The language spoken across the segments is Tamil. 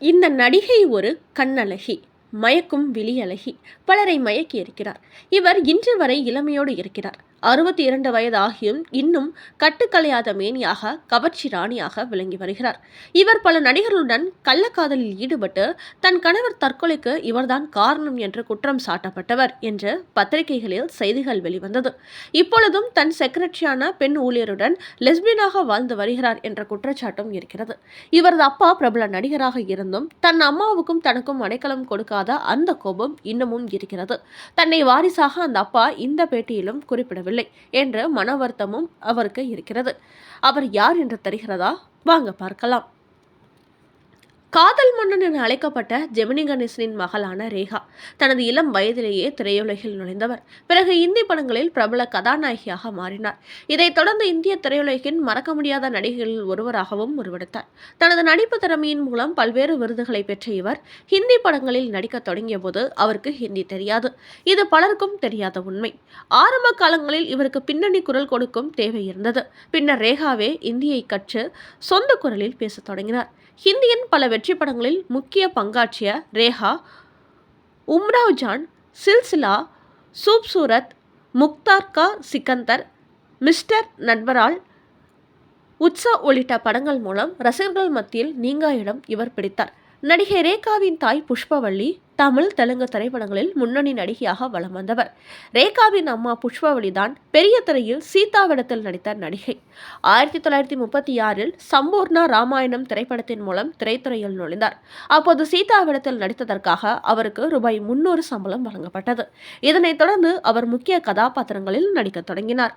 இந்த நடிகை ஒரு கண்ணழகி மயக்கும் விழியழகி. பலரை மயக்கி இருக்கிறார் இவர் இன்று வரை இளமையோடு இருக்கிறார். அறுபத்தி இரண்டு வயது ஆகியும் இன்னும் கட்டுக்கலையாத மேனியாக கவர்ச்சி ராணியாக விளங்கி வருகிறார். இவர் பல நடிகர்களுடன் கள்ளக்காதலில் ஈடுபட்டு தன் கணவர் தற்கொலைக்கு இவர்தான் காரணம் என்று குற்றம் சாட்டப்பட்டவர் என்று பத்திரிகைகளில் செய்திகள் வெளிவந்தது. இப்பொழுதும் தன் செக்ரட்டரியான பெண் ஊழியருடன் லெஸ்பியனாக வாழ்ந்து வருகிறார் என்ற குற்றச்சாட்டும் இருக்கிறது. இவரது அப்பா பிரபல நடிகராக இருந்தும் தன் அம்மாவுக்கும் தனக்கும் அடைக்கலம் கொடுக்காத அந்த கோபம் இன்னமும் இருக்கிறது. தன்னை வாரிசாக அந்த அப்பா இந்த பேட்டியிலும் குறிப்பிடவில்லை. என்ற மன வருத்தமும் அவருக்கு இருக்கிறது. அவர் யார் என்று தெரிகிறதா? வாங்க பார்க்கலாம். காதல் மன்னன் என அழைக்கப்பட்ட ஜெமினி கணேசனின் மகளான ரேகா. தனது இளம் வயதிலேயே திரையுலகில் நுழைந்தவர். பிறகு இந்தி படங்களில் பிரபல கதாநாயகியாக மாறினார். இதைத் தொடர்ந்து இந்திய திரையுலகின் மறக்க முடியாத நடிகைகளில் ஒருவராகவும் உருவெடுத்தார். தனது நடிப்பு திறமையின் மூலம் பல்வேறு விருதுகளை பெற்ற இவர் ஹிந்தி படங்களில் நடிக்கத் தொடங்கிய போது அவருக்கு ஹிந்தி தெரியாது. இது பலருக்கும் தெரியாத உண்மை. ஆரம்ப காலங்களில் இவருக்கு பின்னணி குரல் கொடுக்கும் தேவை இருந்தது. பின்னர் ரேகாவே இந்தியை கற்று சொந்த குரலில் பேசத் தொடங்கினார். ஹிந்தியின் பல வெற்றி படங்களில் முக்கிய பங்காற்றிய ரேகா உம்ராவ் ஜான் சில்சிலா சூப் சூரத் முக்தார் கா சிக்கந்தர் மிஸ்டர் நட்வரால் உட்சா உள்ளிட்ட படங்கள் மூலம் ரசிகர்கள் மத்தியில் நீங்கா இடம் இவர் பிடித்தார். நடிகை ரேகாவின் தாய் புஷ்பவள்ளி தமிழ் தெலுங்கு திரைப்படங்களில் முன்னணி நடிகையாக வலம் வந்தவர். ரேகாவின் அம்மா புஷ்பவளி தான் பெரிய திரையில் சீதாவிடத்தில் நடித்த நடிகை. ஆயிரத்தி தொள்ளாயிரத்தி முப்பத்தி ஆறில் சம்பூர்ணா ராமாயணம் திரைப்படத்தின் மூலம் திரைத்துறையில் நுழைந்தார். அப்போது சீதாவிடத்தில் நடித்ததற்காக அவருக்கு ரூபாய் முன்னூறு சம்பளம் வழங்கப்பட்டது. இதனைத் தொடர்ந்து அவர் முக்கிய கதாபாத்திரங்களில் நடிக்கத் தொடங்கினார்.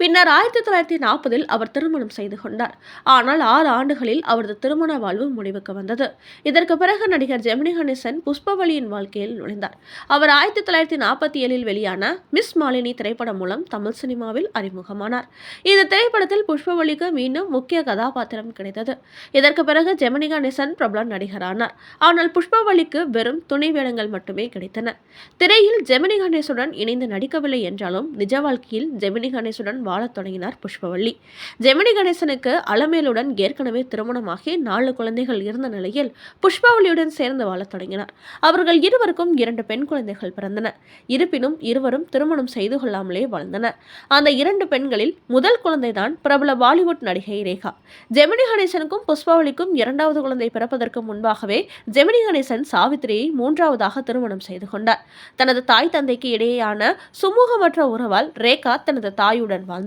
பின்னர் ஆயிரத்தி தொள்ளாயிரத்தி நாற்பதில் அவர் திருமணம் செய்து கொண்டார். ஆனால் ஆறு ஆண்டுகளில் அவரது திருமண வாழ்வு முடிவுக்கு வந்தது. இதற்கு பிறகு நடிகர் ஜெமினி கணேசன் புஷ்பவழியின் வாழ்க்கையில் நுழைந்தார். அவர் ஆயிரத்தி தொள்ளாயிரத்தி நாற்பத்தி ஏழில் வெளியான மிஸ் மாலினி திரைப்படம் மூலம் தமிழ் சினிமாவில் அறிமுகமானார். இந்த திரைப்படத்தில் புஷ்பவழிக்கு மீண்டும் முக்கிய கதாபாத்திரம் கிடைத்தது. இதற்கு பிறகு ஜெமினி கணேசன் பிரபல நடிகரானார். ஆனால் புஷ்பவழிக்கு வெறும் துணை வேடங்கள் மட்டுமே கிடைத்தன. திரையில் ஜெமினி கணேசுடன் இணைந்து நடிக்கவில்லை என்றாலும் நிஜ வாழ்க்கையில் ஜெமினி கணேசுடன் வாழத் தொடங்கினார் புஷ்பவள்ளி. ஜெமினி கணேசனுக்கு அலமேலுடன் ஏற்கனவே திருமணமாகி நாலு குழந்தைகள் இருந்த நிலையில் புஷ்பவள்ளியுடன் சேர்ந்து வாழத் தொடங்கினார். அவர்கள் இருவருக்கும் இரண்டு பெண் குழந்தைகள் பிறந்தன. இருப்பினும் இருவரும் திருமணம் செய்து கொள்ளாமலே வாழ்ந்தனர். அந்த இரண்டு பெண்களில் முதல் குழந்தைதான் பிரபல பாலிவுட் நடிகை ரேகா. ஜெமினி கணேசனுக்கும் புஷ்பவள்ளிக்கும் இரண்டாவது குழந்தை பிறப்பதற்கு முன்பாகவே ஜெமினி கணேசன் சாவித்திரியை மூன்றாவதாக திருமணம் செய்து கொண்டார். தனது தாய் தந்தைக்கு இடையேயான சுமூகமற்ற உறவால் ரேகா தனது தாயுடன் வாழ்ந்தார்.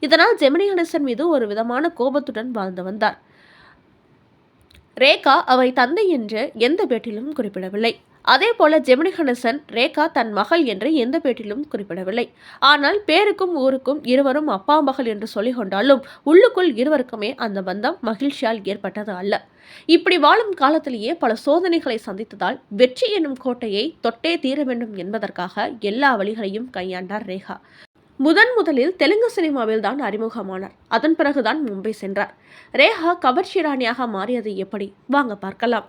இதனால் ஜெமினி கணேசன் மீது ஒரு விதமான கோபத்துடன் வாழ்ந்து வந்தார். ரேகா அவை தந்தை என்று எந்த பேட்டிலும் குறிப்பிடவில்லை. அதே போல ஜெமினி கணேசன் ரேகா தன் மகள் என்று எந்த பேட்டிலும் குறிப்பிடவில்லை. ஆனால் பேருக்கும் ஊருக்கும் இருவரும் அப்பா மகள் என்று சொல்லிக் கொண்டாலும் உள்ளுக்குள் இருவருக்குமே அந்த பந்தம் மகிழ்ச்சியால் ஏற்பட்டது அல்ல. இப்படி வாழும் காலத்திலேயே பல சோதனைகளை சந்தித்ததால் வெற்றி என்னும் கோட்டையை தொட்டே தீர வேண்டும் என்பதற்காக எல்லா வழிகளையும் கையாண்டார் ரேகா. முதன் முதலில் தெலுங்கு சினிமாவில் தான் அறிமுகமானார். அதன் பிறகுதான் மும்பை சென்றார். ரேகா கவர்ச்சி ராணியாக மாறியது எப்படி? வாங்க பார்க்கலாம்.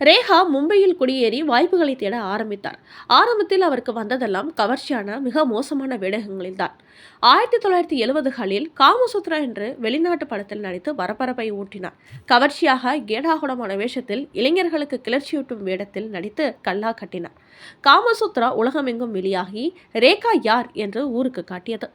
ரேகா மும்பையில் குடியேறி வாய்ப்புகளை தேட ஆரம்பித்தார். ஆரம்பத்தில் அவருக்கு வந்ததெல்லாம் கவர்ச்சியான மிக மோசமான வேடகங்களில் தான். ஆயிரத்தி தொள்ளாயிரத்தி எழுபதுகளில் காமசூத்ரா என்று வெளிநாட்டு படத்தில் நடித்து பரபரப்பை ஊட்டினார். கவர்ச்சியாக கேடாகுடமான வேஷத்தில் இளைஞர்களுக்கு கிளர்ச்சியூட்டும் வேடத்தில் நடித்து கல்லா கட்டினார். காமசூத்ரா உலகமெங்கும் வெளியாகி ரேகா யார் என்று ஊருக்கு காட்டியது.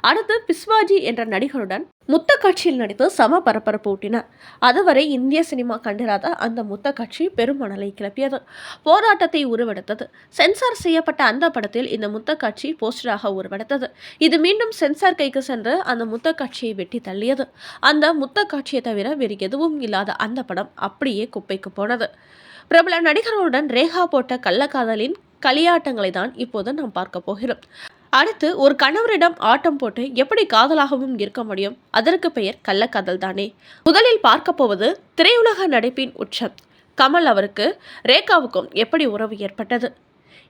அடுத்து பிஸ்வாஜி என்ற நடிகருடன் முத்த காட்சியில் நடித்து சம பரபரப்பு ஊட்டினார். அதுவரை இந்திய சினிமா கண்டிராத அந்த முத்த காட்சி பெருமணலை கிளப்பியது. போராட்டத்தை உருவெடுத்தது. சென்சார் செய்யப்பட்ட அந்த படத்தில் இந்த முத்த காட்சி போஸ்டராக உருவெடுத்தது. இது மீண்டும் சென்சார் கைக்கு சென்று அந்த முத்த காட்சியை வெட்டி தள்ளியது. அந்த முத்த காட்சியை தவிர வேறு எதுவும் இல்லாத அந்த படம் அப்படியே குப்பைக்கு போனது. பிரபல நடிகர்களுடன் ரேகா போட்ட கள்ளக்காதலின் களியாட்டங்களை தான் இப்போது நாம் பார்க்க போகிறோம். அடுத்து ஒரு கணவரிடம் ஆட்டம் போட்டு எப்படி காதலாகவும் இருக்க முடியும்? அதற்கு பெயர் கள்ளக்காதல் தானே முதலில் பார்க்க போவது திரையுலக நடிப்பின் உச்சம். கமல் அவருக்கு ரேகாவுக்கும் எப்படி உறவு ஏற்பட்டது?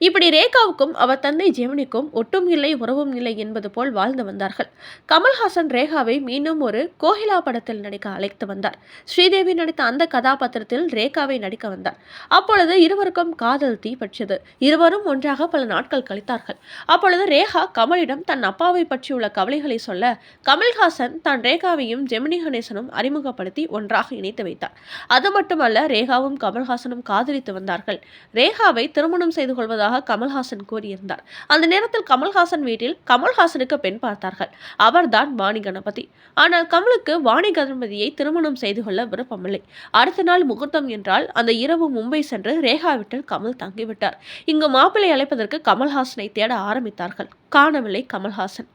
இப்படி ரேகாவுக்கும் அவர் தந்தை ஜெமினிக்கும் ஒட்டும் இல்லை உறவும் இல்லை என்பது போல் வாழ்ந்து வந்தார்கள். கமல்ஹாசன் ரேகாவை மீண்டும் ஒரு கோகிலா படத்தில் நடிக்க அழைத்து வந்தார். ஸ்ரீதேவி நடித்த அந்த கதாபாத்திரத்தில் ரேகாவை நடிக்க வந்தார். அப்பொழுது இருவருக்கும் காதல் தீ பற்றியது. இருவரும் ஒன்றாக பல நாட்கள் கழித்தார்கள். அப்பொழுது ரேகா கமலிடம் தன் அப்பாவை பற்றியுள்ள கவலைகளை சொல்ல கமல்ஹாசன் தான் ரேகாவையும் ஜெமினி கணேசனும் அறிமுகப்படுத்தி ஒன்றாக இணைத்து வைத்தார். அது மட்டுமல்ல ரேகாவும் கமல்ஹாசனும் காதலித்து வந்தார்கள். ரேகாவை திருமணம் செய்து கொள்வதாக கமல்ஹாசன் கூறியிருந்தார். அந்த நேரத்தில் கமல்ஹாசன் வீட்டில் கமல்ஹாசனுக்கு பெண் பார்த்தார்கள். அவர்தான் வாணி கணபதி. ஆனால் கமலுக்கு வாணி கணபதியை திருமணம் செய்து கொள்ள விருப்பமில்லை. அடுத்த நாள் முகூர்த்தம் என்றால் அந்த இரவு மும்பை சென்று ரேகா வீட்டில் கமல் தங்கிவிட்டார். இங்கு மாப்பிள்ளை அழைப்பதற்கு கமல்ஹாசனை தேட ஆரம்பித்தார்கள். காணவில்லை கமல்ஹாசன்.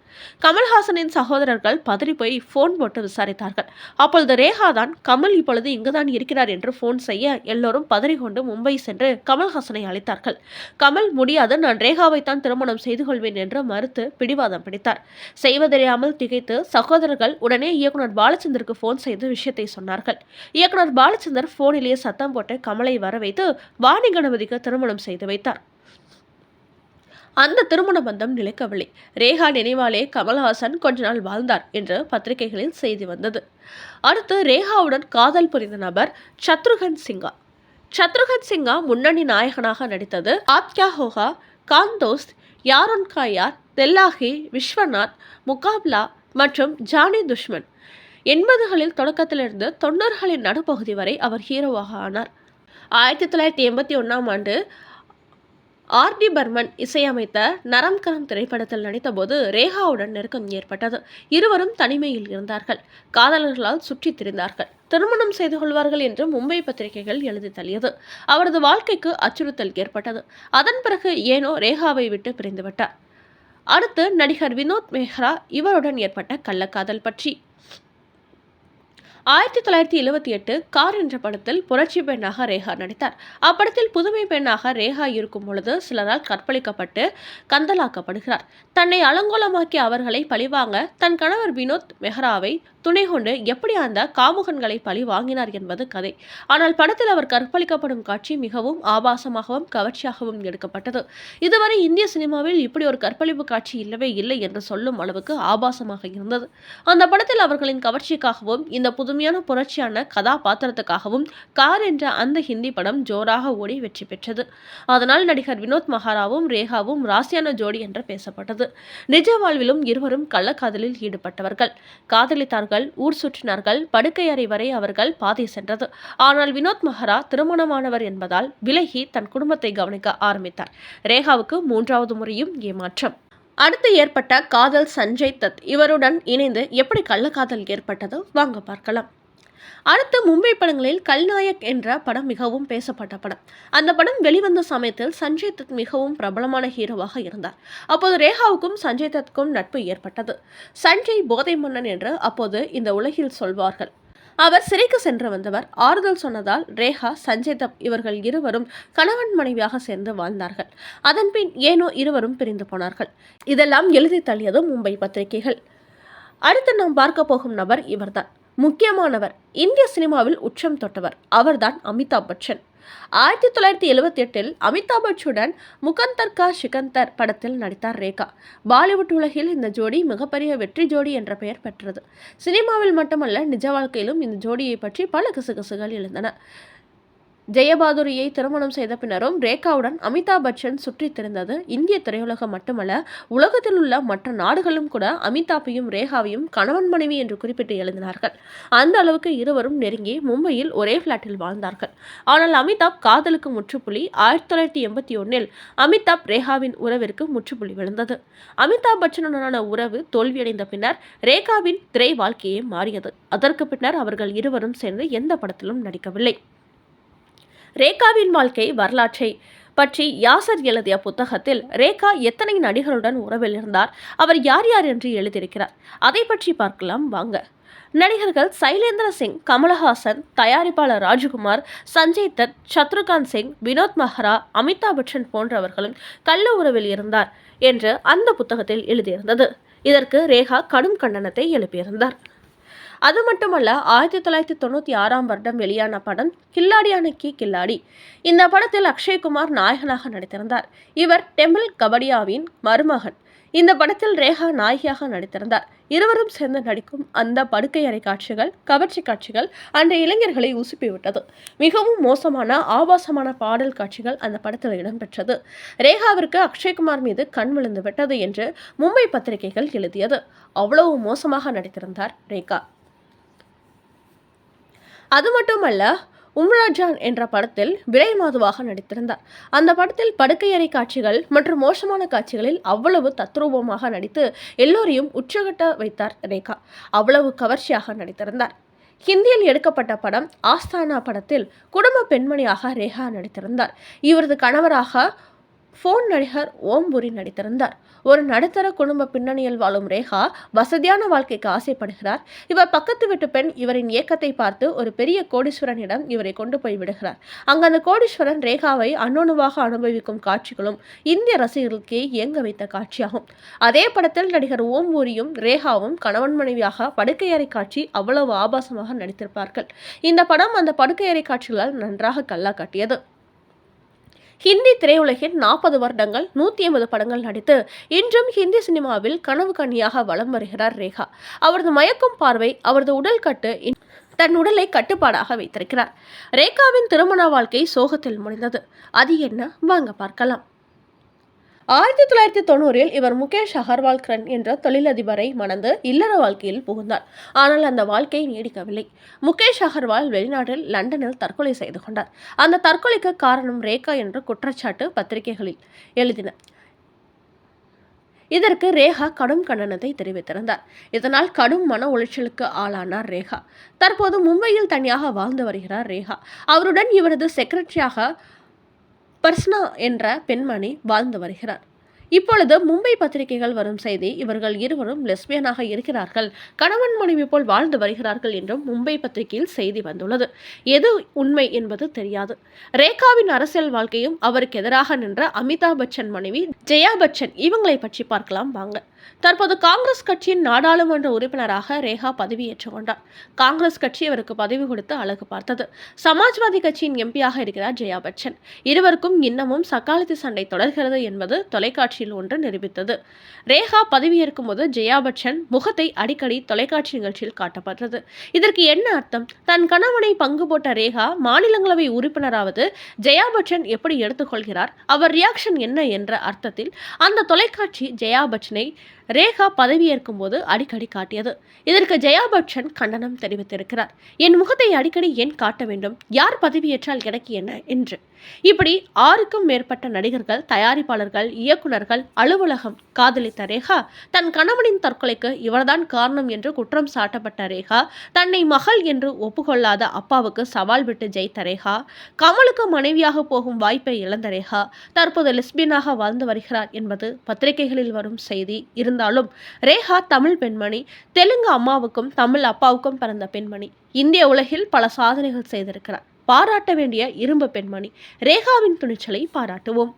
கமல்ஹாசனின் சகோதரர்கள் பதறி போய் ஃபோன் போட்டு விசாரித்தார்கள். அப்பொழுது ரேகா தான் கமல் இப்பொழுது இங்குதான் இருக்கிறார் என்று ஃபோன் செய்ய எல்லோரும் பதறிக்கொண்டு மும்பை சென்று கமல்ஹாசனை அழைத்தார்கள். கமல் முடியாது. நான் ரேகாவைத்தான் திருமணம் செய்து கொள்வேன் என்று மறுத்து பிடிவாதம் பிடித்தார். செய்வதறியாமல் திகைத்து சகோதரர்கள் உடனே இயக்குனர் பாலச்சந்தருக்கு ஃபோன் செய்து விஷயத்தை சொன்னார்கள். இயக்குனர் பாலச்சந்தர் ஃபோனிலேயே சத்தம் போட்டு கமலை வர வைத்து வாணி கணபதிக்கு திருமணம் செய்து வைத்தார். அந்த திருமண பந்தம் நிலைக்கவில்லை. ரேகா நினைவாலே கமல்ஹாசன் கொஞ்ச நாள் வாழ்ந்தார் என்று பத்திரிகைகளில் செய்தி வந்தது. அடுத்து ரேகாவுடன் காதல் புரிந்த நபர் சத்ருகன் சிங்கா. சத்ருகன் சிங்கா முன்னணி நாயகனாக நடித்தது ஆத்யா ஹோகா காந்தோஸ்த் யாரோன் காயார் தெல்லாகி விஸ்வநாத் முகாப்லா மற்றும் ஜானி துஷ்மன். எண்பதுகளில் தொடக்கத்திலிருந்து தொண்ணூறுகளின் நடுப்பகுதி வரை அவர் ஹீரோவாக ஆனார். ஆயிரத்தி தொள்ளாயிரத்தி எண்பத்தி ஒன்றாம் ஆண்டு ஆர் டி பர்மன் இசையமைத்த நரம் கரம் திரைப்படத்தில் நடித்தபோது ரேகாவுடன் நெருக்கம் ஏற்பட்டது. இருவரும் தனிமையில் இருந்தார்கள். காதலர்களால் சுற்றித் திரிந்தார்கள். திருமணம் செய்து கொள்வார்கள் என்று மும்பை பத்திரிகைகள் எழுதி தள்ளியது. அவரது வாழ்க்கைக்கு அச்சுறுத்தல் ஏற்பட்டது. அதன் பிறகு ஏனோ ரேகாவை விட்டு பிரிந்துவிட்டார். அடுத்து நடிகர் வினோத் மெஹ்ரா இவருடன் ஏற்பட்ட கள்ளக்காதல் பற்றி. ஆயிரத்தி தொள்ளாயிரத்தி எழுபத்தி எட்டு கார் என்ற படத்தில் புரட்சி பெண்ணாக ரேகா நடித்தார். அப்படத்தில் புதுமை பெண்ணாக ரேகா இருக்கும் பொழுது சிலரால் கற்பழிக்கப்பட்டு கந்தலாக்கப்படுகிறார். தன்னை அலங்கோலமாக்கிய அவர்களை பழிவாங்க தன் கணவர் வினோத் மெஹ்ராவை துணை கொண்டு எப்படி அந்த காமுகன்களை பழி வாங்கினார் என்பது கதை. ஆனால் படத்தில் அவர் கற்பழிக்கப்படும் காட்சி மிகவும் ஆபாசமாகவும் கவர்ச்சியாகவும் எடுக்கப்பட்டது. இதுவரை இந்திய சினிமாவில் இப்படி ஒரு கற்பழிப்பு காட்சி இல்லவே இல்லை என்று சொல்லும் அளவுக்கு ஆபாசமாக இருந்தது. அந்த படத்தில் அவர்களின் கவர்ச்சிக்காகவும் இந்த புதுமையான புரட்சியான கதாபாத்திரத்துக்காகவும் கார் என்ற அந்த ஹிந்தி படம் ஜோராக ஓடி வெற்றி பெற்றது. அதனால் நடிகர் வினோத் மகாராவும் ரேகாவும் ராசியான ஜோடி என்று பேசப்பட்டது. நிஜ வாழ்விலும் இருவரும் கள்ளக்காதலில் ஈடுபட்டவர்கள். காதலித்தார்கள். ஊர் சுற்றினார்கள் படுக்கை அறை வரை அவர்கள் பாதை சென்றது. ஆனால் வினோத் மஹரா திருமணமானவர் என்பதால் விலகி தன் குடும்பத்தை கவனிக்க ஆரம்பித்தார். ரேகாவுக்கு மூன்றாவது முறையும் ஏமாற்றம். அடுத்து ஏற்பட்ட காதல் சஞ்சய் தத் இவருடன் இணைந்து எப்படி கள்ளக்காதல் ஏற்பட்டதோ? வாங்க பார்க்கலாம். அடுத்து மும்பை படங்களில் கல்நாயக் என்ற படம் மிகவும் பேசப்பட்ட படம். அந்த படம் வெளிவந்த சமயத்தில் சஞ்சய் தத் மிகவும் பிரபலமான ஹீரோவாக இருந்தார். அப்போது ரேகாவுக்கும் சஞ்சய் தத்துக்கும் நட்பு ஏற்பட்டது. சஞ்சய் போதை மன்னன் என்று அப்போது இந்த உலகில் சொல்வார்கள். அவர் சிறைக்கு சென்று வந்தவர். ஆறுதல் சொன்னதால் ரேகா சஞ்சய் தப் இவர்கள் இருவரும் கணவன் மனைவியாக சேர்ந்து வாழ்ந்தார்கள். அதன்பின் ஏனோ இருவரும் பிரிந்து போனார்கள். இதெல்லாம் எழுதி தள்ளியது மும்பை பத்திரிகைகள். அடுத்து நாம் பார்க்க போகும் நபர் இவர்தான். முக்கியமானவர். இந்திய சினிமாவில் உச்சம் தொட்டவர். அவர்தான் அமிதாப் பச்சன். ஆயிரத்தி தொள்ளாயிரத்தி எழுபத்தி எட்டில் அமிதாப் பச்சனுடன் முகந்தர் கா சிகந்தர் படத்தில் நடித்தார் ரேகா. பாலிவுட் உலகில் இந்த ஜோடி மிகப்பெரிய வெற்றி ஜோடி என்ற பெயர் பெற்றது. சினிமாவில் மட்டுமல்ல நிஜ வாழ்க்கையிலும் இந்த ஜோடியை பற்றி பல கிசுகிசுகள் எழுந்தன. ஜெயபாதுரியை திருமணம் செய்த பின்னரும் ரேகாவுடன் அமிதாப் பச்சன் சுற்றித் திரிந்தது இந்திய திரையுலகம் மட்டுமல்ல உலகத்தில் உள்ள மற்ற நாடுகளும் கூட அமிதாப்பையும் ரேகாவையும் கணவன் மனைவி என்று குறிப்பிட்டு எழுதினார்கள். அந்த அளவுக்கு இருவரும் நெருங்கி மும்பையில் ஒரே ஃப்ளாட்டில் வாழ்ந்தார்கள். ஆனால் அமிதாப் காதலுக்கு முற்றுப்புள்ளி. ஆயிரத்தி தொள்ளாயிரத்தி எண்பத்தி ஒன்னில் அமிதாப் ரேகாவின் உறவிற்கு முற்றுப்புள்ளி விழுந்தது. அமிதாப் பச்சனுடனான உறவு தோல்வியடைந்த பின்னர் ரேகாவின் திரை வாழ்க்கையே மாறியது. அதற்கு பின்னர் அவர்கள் இருவரும் சேர்ந்து எந்த படத்திலும் நடிக்கவில்லை. ரேகாவின் வாழ்க்கை வரலாற்றை பற்றி யாசர் எழுதிய புத்தகத்தில் ரேகா எத்தனை நடிகருடன் உறவில் இருந்தார் அவர் யார் யார் என்று எழுதியிருக்கிறார். அதை பற்றி பார்க்கலாம் வாங்க. நடிகர்கள் சைலேந்திர சிங் கமலஹாசன் தயாரிப்பாளர் ராஜ்குமார் சஞ்சய் தத் சத்ருகாந்த் சிங் வினோத் மஹ்ரா அமிதாப் பச்சன் போன்றவர்களும் கள்ள உறவில் இருந்தார் என்று அந்த புத்தகத்தில் எழுதியிருந்தது. இதற்கு ரேகா கடும் கண்டனத்தை எழுப்பியிருந்தார். அது மட்டுமல்ல ஆயிரத்தி தொள்ளாயிரத்தி தொண்ணூற்றி ஆறாம் வருடம் வெளியான படம் கில்லாடியானுக்கி கில்லாடி. இந்த படத்தில் அக்ஷய்குமார் நாயகனாக நடித்திருந்தார். இவர் டெம்பிள் கபடியாவின் மருமகன். இந்த படத்தில் ரேகா நாயகியாக நடித்திருந்தார். இருவரும் சேர்ந்து நடிக்கும் அந்த படுக்கை அறை காட்சிகள் கவர்ச்சி காட்சிகள் அந்த இளைஞர்களை உசுப்பிவிட்டது. மிகவும் மோசமான ஆபாசமான பாடல் காட்சிகள் அந்த படத்தில் இடம்பெற்றது. ரேகாவிற்கு அக்ஷய்குமார் மீது கண் விழுந்து விட்டது என்று மும்பை பத்திரிகைகள் எழுதியது. அவ்வளவு மோசமாக நடித்திருந்தார் ரேகா. அது மட்டுமல்ல உம்ராஜான் என்ற படத்தில் விரை மாதுவாக நடித்திருந்தார். அந்த படத்தில் படுக்கையறை காட்சிகள் மற்றும் மோசமான காட்சிகளில் அவ்வளவு தத்ரூபமாக நடித்து எல்லோரையும் உச்சகட்ட வைத்தார் ரேகா. அவ்வளவு கவர்ச்சியாக நடித்திருந்தார். ஹிந்தியில் எடுக்கப்பட்ட படம் ஆஸ்தானா படத்தில் குடும்ப பெண்மணியாக ரேகா நடித்திருந்தார். இவரது கணவராக ஃபோன் நடிகர் ஓம்புரி நடித்திருந்தார். ஒரு நடுத்தர குடும்ப பின்னணியில் வாழும் ரேகா வசதியான வாழ்க்கைக்கு ஆசைப்படுகிறார். இவர் பக்கத்து வீட்டு பெண் இவரின் இயக்கத்தை பார்த்து ஒரு பெரிய கோடீஸ்வரனிடம் இவரை கொண்டு போய் விடுகிறார். அங்கு அந்த கோடீஸ்வரன் ரேகாவை அணுணுவாக அனுபவிக்கும் காட்சிகளும் இந்திய ரசிகர்களுக்கே இயங்க வைத்த காட்சியாகும். அதே படத்தில் நடிகர் ஓம்பூரியும் ரேகாவும் கணவன் மனைவியாக படுக்கையறை காட்சி அவ்வளவு ஆபாசமாக நடித்திருப்பார்கள். இந்த படம் அந்த படுக்கையறை காட்சிகளால் நன்றாக கல்லா காட்டியது ஹிந்தி திரையுலகில் நாற்பது வருடங்கள் நூற்றி ஐம்பது படங்கள் நடித்து இன்றும் ஹிந்தி சினிமாவில் கனவு கண்ணியாக வலம் வருகிறார் ரேகா. அவரது மயக்கும் பார்வை அவரது உடல் கட்டு இன்- தன் உடலை கட்டுப்பாடாக வைத்திருக்கிறார். ரேகாவின் திருமண வாழ்க்கை சோகத்தில் முடிந்தது. அது என்ன? வாங்க பார்க்கலாம். ஆயிரத்தி தொள்ளாயிரத்தி தொண்ணூறில் இவர் முகேஷ் அகர்வால் கிரண் என்ற தொழிலதிபரை மணந்து இல்லற வாழ்க்கையில் புகுந்தார். ஆனால் அந்த வாழ்க்கை நீடிக்கவில்லை. முகேஷ் அகர்வால் வெளிநாட்டில் லண்டனில் தற்கொலை செய்து கொண்டார். அந்த தற்கொலைக்கு காரணம் ரேகா என்ற குற்றச்சாட்டு பத்திரிகைகளில் எழுதின. இதற்கு ரேகா கடும் கண்டனத்தை தெரிவித்திருந்தார். இதனால் கடும் மன உளைச்சலுக்கு ஆளானார் ரேகா. தற்போது மும்பையில் தனியாக வாழ்ந்து வருகிறார் ரேகா. அவருடன் இவரது செக்ரட்டரியாக பர்ஸ்னா என்ற பெண்மணி வாழ்ந்து வருகிறார். இப்பொழுது மும்பை பத்திரிகைகள் வரும் செய்தி இவர்கள் இருவரும் லெஸ்பியனாக இருக்கிறார்கள். கணவன் மனைவி போல் வாழ்ந்து வருகிறார்கள் என்றும் மும்பை பத்திரிகையில் செய்தி வந்துள்ளது. எது உண்மை என்பது தெரியாது. ரேகாவின் அரசியல் வாழ்க்கையும் அவருக்கு எதிராக நின்ற அமிதாப் பச்சன் மனைவி ஜெயா பச்சன். இவங்களை பற்றி பார்க்கலாம் வாங்க. தற்போது காங்கிரஸ் கட்சியின் நாடாளுமன்ற உறுப்பினராக ரேகா பதவியேற்றுக் கொண்டார். காங்கிரஸ் கட்சி இவருக்கு பதவி கொடுத்து அழகு பார்த்தது. சமாஜ்வாதி கட்சியின் எம்பியாக இருக்கிறார் ஜெயா பச்சன். இருவருக்கும் இன்னமும் சக்காலத்து சண்டை தொடர்கிறது என்பது தொலைக்காட்சியில் ஒன்று நிரூபித்தது. ரேகா பதவியேற்கும் போது ஜெயா பச்சன் முகத்தை அடிக்கடி தொலைக்காட்சி நிகழ்ச்சியில் காட்டப்பட்டது. இதற்கு என்ன அர்த்தம்? தன் கணவனை பங்கு போட்ட ரேகா மாநிலங்களவை உறுப்பினராவது ஜெயா பச்சன் எப்படி எடுத்துக்கொள்கிறார் அவர் ரியாக்ஷன் என்ன என்ற அர்த்தத்தில் அந்த தொலைக்காட்சி ஜெயா பச்சனை ரேகா பதவியேற்கும் போது அடிக்கடி காட்டியது. இதற்கு ஜெயா பச்சன் கண்டனம் தெரிவித்திருக்கிறார். என் முகத்தை அடிக்கடி ஏன் காட்ட வேண்டும்? யார் பதவியேற்றால் எனக்கு என்ன? என்று. இப்படி ஆறுக்கும் மேற்பட்ட நடிகர்கள் தயாரிப்பாளர்கள் இயக்குனர்கள் அலுவலகம் காதலித்த ரேகா தன் கணவனின் தற்கொலைக்கு இவர்தான் காரணம் என்று குற்றம் சாட்டப்பட்ட ரேகா தன்னை மகள் என்று ஒப்புக்கொள்ளாத அப்பாவுக்கு சவால் விட்டு ஜெயித்த ரேகா கமலுக்கு மனைவியாக போகும் வாய்ப்பை இழந்த ரேகா தற்போது லெஸ்பியனாக வாழ்ந்து வருகிறார் என்பது பத்திரிகைகளில் வரும் செய்தி. இருந்தாலும் ரேகா தமிழ் பெண்மணி தெலுங்கு அம்மாவுக்கும் தமிழ் அப்பாவுக்கும் பிறந்த பெண்மணி. இந்திய உலகில் பல சாதனைகள் செய்திருக்கிறார். பாராட்ட வேண்டிய இரும்பு பெண்மணி ரேகாவின் துணிச்சலை பாராட்டுவோம்.